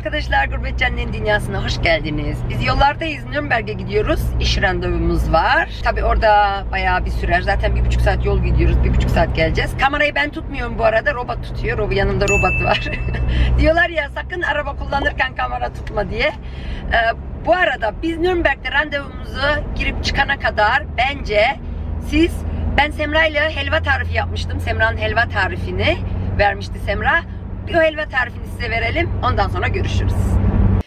arkadaşlar Gurbetçenlerin Dünyası'na hoş geldiniz. Biz yollardayız. Nürnberg'e gidiyoruz. İş randevumuz var. Tabi orada bayağı bir sürer. Zaten bir buçuk saat yol gidiyoruz. Bir buçuk saat geleceğiz. Kamerayı ben tutmuyorum bu arada. Robot tutuyor. Rob yanımda robot var. Diyorlar ya sakın araba kullanırken kamera tutma diye. Ee, bu arada biz Nürnberg'de randevumuzu girip çıkana kadar bence siz ben Semra ile helva tarifi yapmıştım. Semra'nın helva tarifini vermişti Semra. Bir o helva tarifini size verelim. Ondan sonra görüşürüz.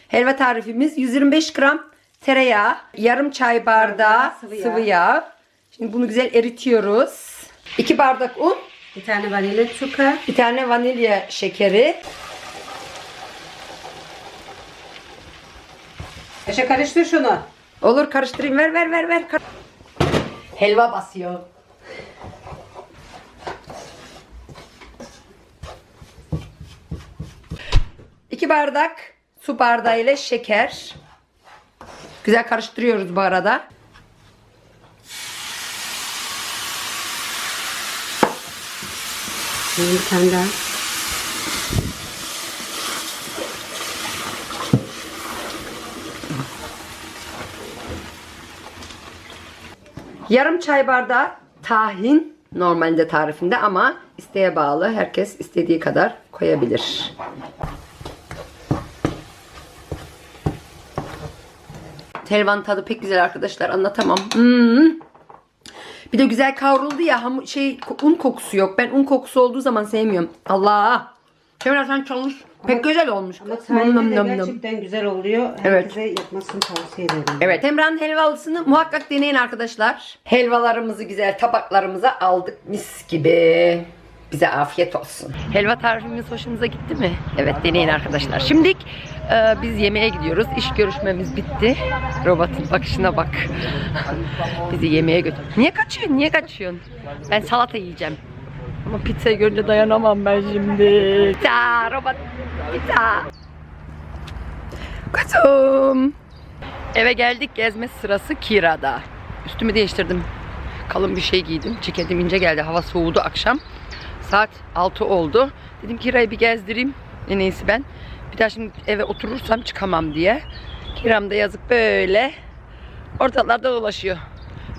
Helva tarifimiz 125 gram tereyağı, yarım çay bardağı Sıvı sıvı yağ. yağ. Şimdi bunu güzel eritiyoruz. 2 bardak un, Bir tane vanilya çuka. bir tane vanilya şekeri. Yaşa karıştır şunu. Olur karıştırayım. Ver ver ver ver. Helva basıyor. İki bardak su bardağı ile şeker. Güzel karıştırıyoruz bu arada. Bir tane daha. Yarım çay bardağı tahin normalde tarifinde ama isteğe bağlı. Herkes istediği kadar koyabilir. Helvanın tadı pek güzel arkadaşlar anlatamam. Hmm. Bir de güzel kavruldu ya hamur şey un kokusu yok. Ben un kokusu olduğu zaman sevmiyorum. Allah. Şöyle sen çalış. Pek güzel olmuş. Ama tahinli de gerçekten güzel oluyor. Evet. Herkese yapmasını tavsiye ederim. Evet Emrah'ın helvalısını muhakkak deneyin arkadaşlar. Helvalarımızı güzel tabaklarımıza aldık mis gibi. Bize afiyet olsun. Helva tarifimiz hoşunuza gitti mi? Evet deneyin arkadaşlar. Şimdilik e, biz yemeğe gidiyoruz. İş görüşmemiz bitti. Robotun bakışına bak. Bizi yemeğe götür. Niye kaçıyorsun? Niye kaçıyorsun? Ben salata yiyeceğim. Ama pizzayı görünce dayanamam ben şimdi. Pizza, robot, pizza. Kuzum. Eve geldik gezme sırası Kira'da. Üstümü değiştirdim. Kalın bir şey giydim. Ceketim ince geldi. Hava soğudu akşam. Saat 6 oldu. Dedim Kira'yı bir gezdireyim. En iyisi ben. Bir daha şimdi eve oturursam çıkamam diye. Kiram da yazık böyle ortalarda dolaşıyor.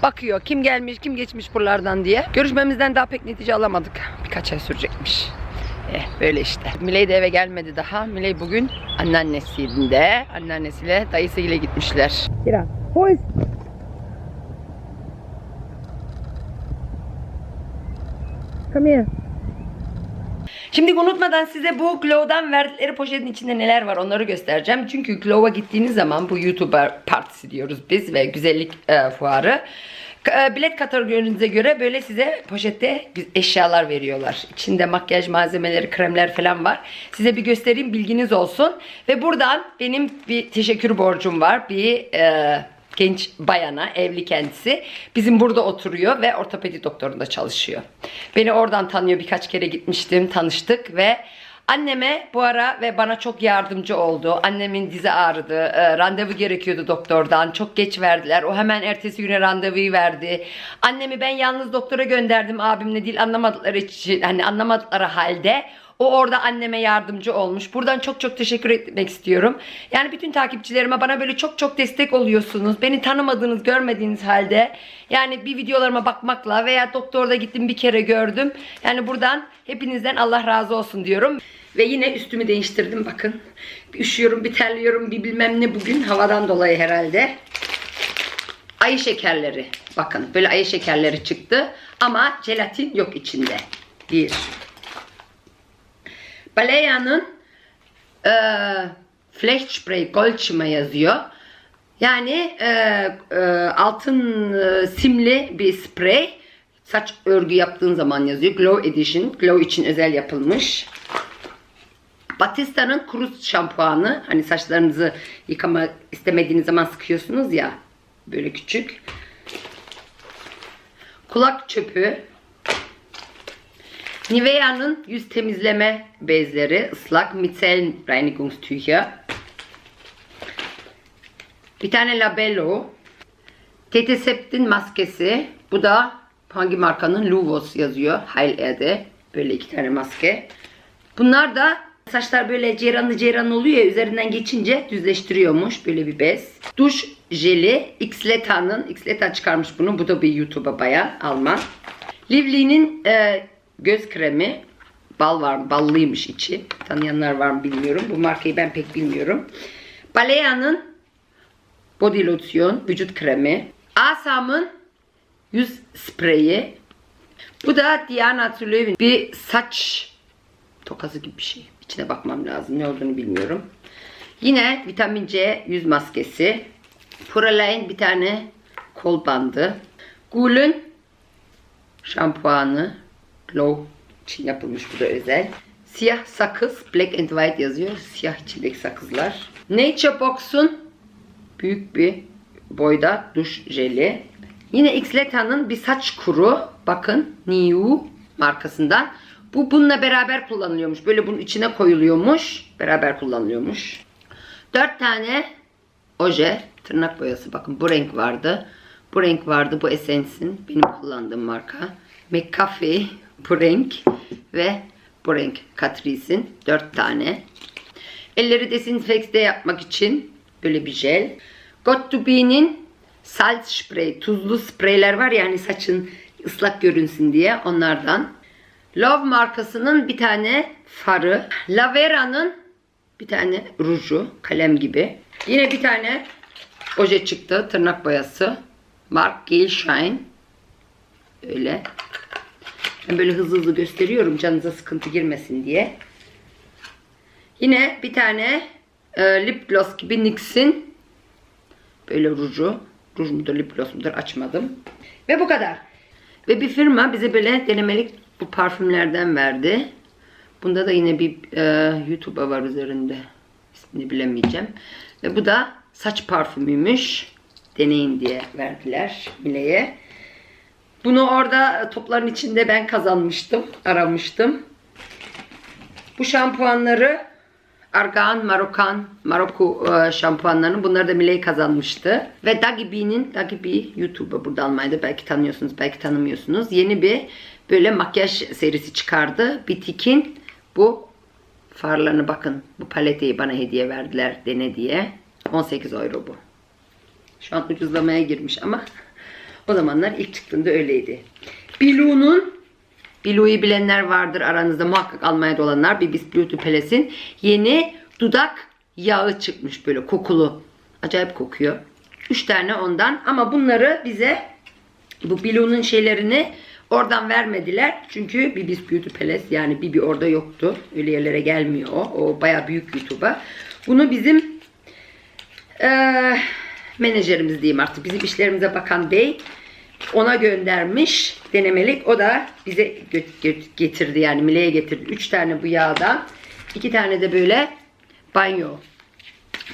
Bakıyor kim gelmiş kim geçmiş buralardan diye. Görüşmemizden daha pek netice alamadık. Birkaç ay sürecekmiş. Eh böyle işte. Miley de eve gelmedi daha. Miley bugün anneannesinde. Anneannesiyle dayısıyla gitmişler. Kira. Boys. Come here. Şimdi unutmadan size bu Glow'dan verdikleri poşetin içinde neler var onları göstereceğim. Çünkü Glow'a gittiğiniz zaman bu YouTuber partisi diyoruz biz ve güzellik e, fuarı. E, bilet kategorinize göre böyle size poşette eşyalar veriyorlar. İçinde makyaj malzemeleri, kremler falan var. Size bir göstereyim bilginiz olsun. Ve buradan benim bir teşekkür borcum var. Bir e, genç bayana, evli kendisi. Bizim burada oturuyor ve ortopedi doktorunda çalışıyor. Beni oradan tanıyor. Birkaç kere gitmiştim, tanıştık ve anneme bu ara ve bana çok yardımcı oldu. Annemin dizi ağrıdı. e, randevu gerekiyordu doktordan. Çok geç verdiler. O hemen ertesi güne randevuyu verdi. Annemi ben yalnız doktora gönderdim abimle değil anlamadıkları için hani anlamadıkları halde o orada anneme yardımcı olmuş. Buradan çok çok teşekkür etmek istiyorum. Yani bütün takipçilerime bana böyle çok çok destek oluyorsunuz. Beni tanımadığınız, görmediğiniz halde yani bir videolarıma bakmakla veya doktorda gittim bir kere gördüm. Yani buradan hepinizden Allah razı olsun diyorum. Ve yine üstümü değiştirdim bakın. Bir üşüyorum, bir terliyorum, bir bilmem ne bugün havadan dolayı herhalde. Ayı şekerleri. Bakın böyle ayı şekerleri çıktı ama jelatin yok içinde. Bir. Baleya'nın e, Flechspray Goldschima yazıyor. Yani e, e, altın e, simli bir sprey. Saç örgü yaptığın zaman yazıyor. Glow Edition. Glow için özel yapılmış. Batista'nın kuru şampuanı. Hani saçlarınızı yıkama istemediğiniz zaman sıkıyorsunuz ya. Böyle küçük. Kulak çöpü. Nivea'nın yüz temizleme bezleri, ıslak Micellar Reinigungstücher. Bir tane Labello. Tetiseptin maskesi. Bu da hangi markanın? Luvos yazıyor. Heil Erde. Böyle iki tane maske. Bunlar da Saçlar böyle ceyranlı ceyranlı oluyor ya üzerinden geçince düzleştiriyormuş böyle bir bez. Duş jeli Xleta'nın Xleta çıkarmış bunu. Bu da bir YouTube'a bayan Alman. Livly'nin e, göz kremi bal var ballıymış içi. Tanıyanlar var mı bilmiyorum. Bu markayı ben pek bilmiyorum. Balea'nın body lotion vücut kremi. Asam'ın yüz spreyi. Bu da Diana Tulev'in bir saç tokası gibi bir şey. İçine bakmam lazım. Ne olduğunu bilmiyorum. Yine vitamin C yüz maskesi. Purelain bir tane kol bandı. Gul'ün şampuanı. Glow için yapılmış bu da özel. Siyah sakız. Black and white yazıyor. Siyah içindeki sakızlar. Nature Box'un büyük bir boyda duş jeli. Yine Xleta'nın bir saç kuru. Bakın Niu markasından. Bu bununla beraber kullanılıyormuş. Böyle bunun içine koyuluyormuş. Beraber kullanılıyormuş. 4 tane oje, tırnak boyası. Bakın bu renk vardı. Bu renk vardı. Bu Essence'in benim kullandığım marka. McCafe bu renk ve bu renk Catrice'in 4 tane. Elleri desinfekte yapmak için böyle bir jel. Got to Be'nin salt spray, tuzlu spreyler var ya hani saçın ıslak görünsün diye onlardan. Love markasının bir tane farı. Lavera'nın bir tane ruju, kalem gibi. Yine bir tane oje çıktı, tırnak boyası. Mark Gale Shine. Öyle. Ben böyle hızlı hızlı gösteriyorum canınıza sıkıntı girmesin diye. Yine bir tane e, lip gloss gibi NYX'in böyle ruju. Ruj mudur, lip gloss mudur açmadım. Ve bu kadar. Ve bir firma bize böyle denemelik bu parfümlerden verdi. Bunda da yine bir e, YouTube'a var üzerinde. İsmini bilemeyeceğim. Ve bu da saç parfümüymüş. Deneyin diye verdiler Mile'ye. Bunu orada topların içinde ben kazanmıştım. Aramıştım. Bu şampuanları Argan, Marokan, Maroko e, şampuanlarını bunları da Miley kazanmıştı. Ve Dagi B'nin, Dagi B YouTube'a burada Almanya'da belki tanıyorsunuz, belki tanımıyorsunuz. Yeni bir böyle makyaj serisi çıkardı. Bitik'in bu farlarını bakın. Bu paleteyi bana hediye verdiler dene diye. 18 euro bu. Şu an ucuzlamaya girmiş ama o zamanlar ilk çıktığında öyleydi. Bilu'nun Bilu'yu bilenler vardır aranızda muhakkak Almanya'da olanlar. Bibis Beauty Palace'in yeni dudak yağı çıkmış böyle kokulu. Acayip kokuyor. 3 tane ondan ama bunları bize bu Bilu'nun şeylerini oradan vermediler. Çünkü Bibis Beauty Palace yani Bibi orada yoktu. Öyle yerlere gelmiyor o. O baya büyük YouTube'a. Bunu bizim eee menajerimiz diyeyim artık. Bizim işlerimize bakan bey ona göndermiş denemelik. O da bize getirdi yani Mile'ye getirdi. 3 tane bu yağdan. 2 tane de böyle banyo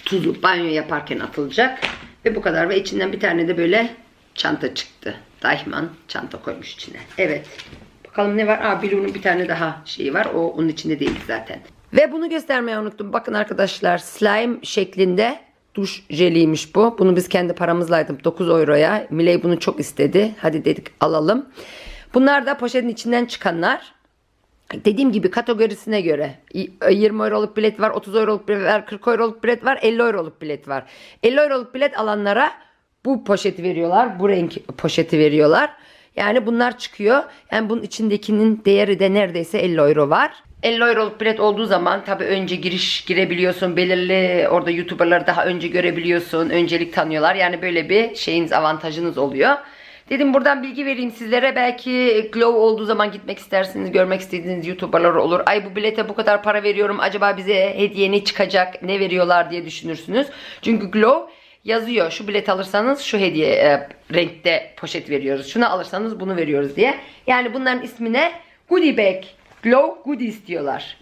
tuzu banyo yaparken atılacak. Ve bu kadar. Ve içinden bir tane de böyle çanta çıktı. Deichmann çanta koymuş içine. Evet. Bakalım ne var? Aa Bilu'nun bir tane daha şeyi var. O onun içinde değil zaten. Ve bunu göstermeyi unuttum. Bakın arkadaşlar slime şeklinde duş jeliymiş bu. Bunu biz kendi paramızla aldık 9 euroya. Miley bunu çok istedi. Hadi dedik alalım. Bunlar da poşetin içinden çıkanlar. Dediğim gibi kategorisine göre 20 euroluk bilet var, 30 euroluk bilet var, 40 euroluk bilet var, 50 euroluk bilet var. 50 euroluk bilet alanlara bu poşeti veriyorlar. Bu renk poşeti veriyorlar. Yani bunlar çıkıyor. Yani bunun içindekinin değeri de neredeyse 50 euro var. 50 euroluk bilet olduğu zaman tabii önce giriş girebiliyorsun. Belirli orada YouTuber'ları daha önce görebiliyorsun. Öncelik tanıyorlar. Yani böyle bir şeyiniz avantajınız oluyor. Dedim buradan bilgi vereyim sizlere. Belki Glow olduğu zaman gitmek istersiniz, görmek istediğiniz YouTuber'lar olur. Ay bu bilete bu kadar para veriyorum. Acaba bize hediye ne çıkacak, ne veriyorlar diye düşünürsünüz. Çünkü Glow yazıyor. Şu bilet alırsanız şu hediye e, renkte poşet veriyoruz. Şunu alırsanız bunu veriyoruz diye. Yani bunların ismine Goodie Bag, Glow Goodies diyorlar.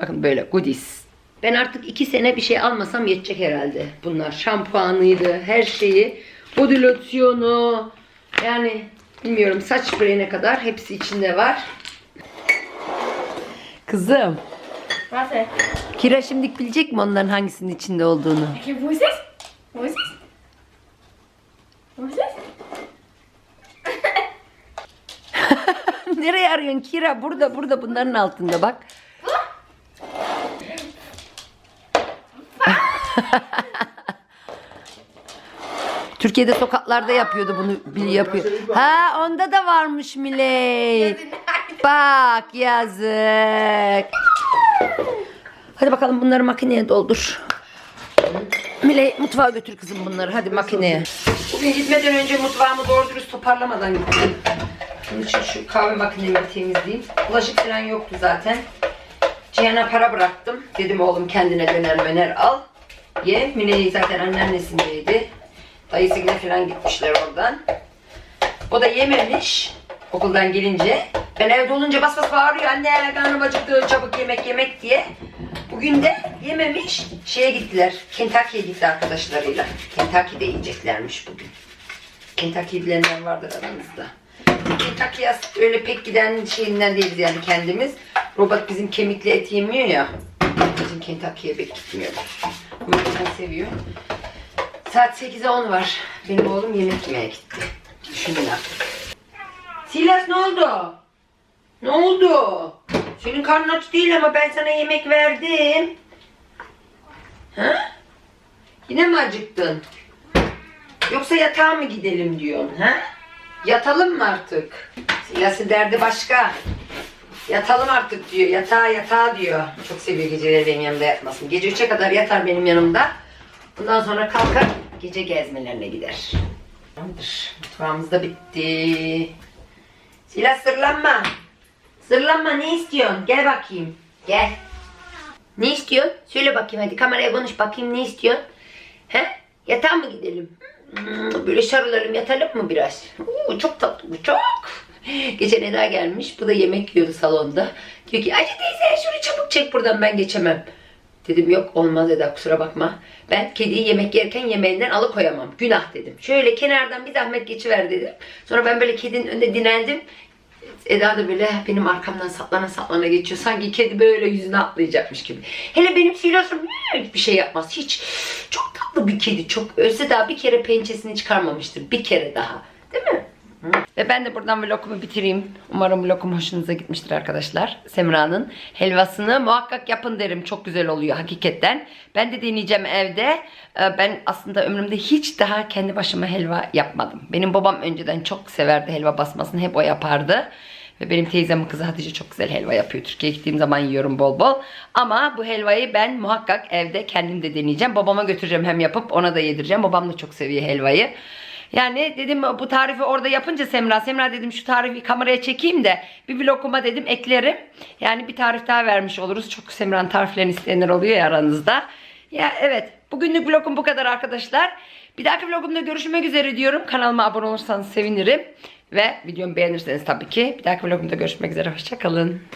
Bakın böyle Goodies. Ben artık iki sene bir şey almasam yetecek herhalde. Bunlar şampuanıydı, her şeyi. Body losyonu, yani bilmiyorum saç spreyine kadar hepsi içinde var. Kızım, denn? Kira şimdi bilecek mi onların hangisinin içinde olduğunu? Okay, wo ist es? Wo ist es? Nereye arıyorsun Kira? Burada, burada bunların altında bak. Türkiye'de sokaklarda yapıyordu bunu. Bir yapıyor. Ha onda da varmış Miley. Bak yazık. Hadi bakalım bunları makineye doldur. Miley mutfağa götür kızım bunları. Hadi makineye. Bugün gitmeden önce mutfağımı doğru dürüst toparlamadan gittim. Bunun şu kahve makinemi temizleyeyim. Bulaşık falan yoktu zaten. Cihan'a para bıraktım. Dedim oğlum kendine döner möner al. Ye. Mine'yi zaten anneannesindeydi. Dayısıyla falan gitmişler oradan. O da yememiş okuldan gelince. Ben evde olunca bas bas bağırıyor. Anne karnım acıktı çabuk yemek yemek diye. Bugün de yememiş. Şeye gittiler. Kentucky'ye gitti arkadaşlarıyla. Kentucky'de yiyeceklermiş bugün. Kentucky bilenler vardır aranızda. Kentucky'ye öyle pek giden şeyinden değiliz yani kendimiz. Robot bizim kemikli et yemiyor ya. Bizim Kentucky'ye pek gitmiyor. Ama ben seviyor. Saat 8'e 10 var. Benim oğlum yemek yemeye gitti. Düşünün artık. Silas ne oldu? Ne oldu? Senin karnın aç değil ama ben sana yemek verdim. Ha? Yine mi acıktın? Yoksa yatağa mı gidelim diyorsun ha? Yatalım mı artık? Silas'ın derdi başka. Yatalım artık diyor. Yatağa yatağa diyor. Çok seviyor geceleri benim yanımda yatmasını. Gece 3'e kadar yatar benim yanımda. Ondan sonra kalkar gece gezmelerine gider. Tamamdır. Mutfağımız da bitti. Silah sırlanma. Sırlanma ne istiyorsun? Gel bakayım. Gel. Ne istiyorsun? Söyle bakayım hadi kameraya konuş bakayım ne istiyorsun? He? Yatağa mı gidelim? Hmm, böyle sarılalım yatalım mı biraz? Oo, çok tatlı bu çok. Geçen Eda gelmiş. Bu da yemek yiyordu salonda. Diyor ki Ayşe teyze şunu çabuk çek buradan ben geçemem. Dedim yok olmaz Eda kusura bakma. Ben kediyi yemek yerken yemeğinden alıkoyamam. Günah dedim. Şöyle kenardan bir zahmet geçiver dedim. Sonra ben böyle kedinin önünde dinlendim. Eda da böyle benim arkamdan saklana saklana geçiyor. Sanki kedi böyle yüzüne atlayacakmış gibi. Hele benim silosum hiçbir şey yapmaz. Hiç. Çok tatlı bir kedi. Çok ölse daha bir kere pençesini çıkarmamıştır. Bir kere daha. Değil mi? Ve ben de buradan vlogumu bitireyim. Umarım vlogum hoşunuza gitmiştir arkadaşlar. Semra'nın helvasını muhakkak yapın derim. Çok güzel oluyor hakikaten. Ben de deneyeceğim evde. Ee, Ben aslında ömrümde hiç daha kendi başıma helva yapmadım. Benim babam önceden çok severdi helva basmasını. Hep o yapardı. Ve benim teyzemin kızı Hatice çok güzel helva yapıyor. Türkiye'ye gittiğim zaman yiyorum bol bol. Ama bu helvayı ben muhakkak evde kendim de deneyeceğim. Babama götüreceğim hem yapıp ona da yedireceğim. Babam da çok seviyor helvayı. Yani dedim bu tarifi orada yapınca Semra, Semra dedim şu tarifi kameraya çekeyim de bir vloguma dedim eklerim. Yani bir tarif daha vermiş oluruz. Çok Semra'nın tariflerini isteyenler oluyor ya aranızda. Ya evet bugünlük vlogum bu kadar arkadaşlar. Bir dahaki vlogumda görüşmek üzere diyorum. Kanalıma abone olursanız sevinirim. Ve videomu beğenirseniz tabii ki. Bir dahaki vlogumda görüşmek üzere. Hoşçakalın.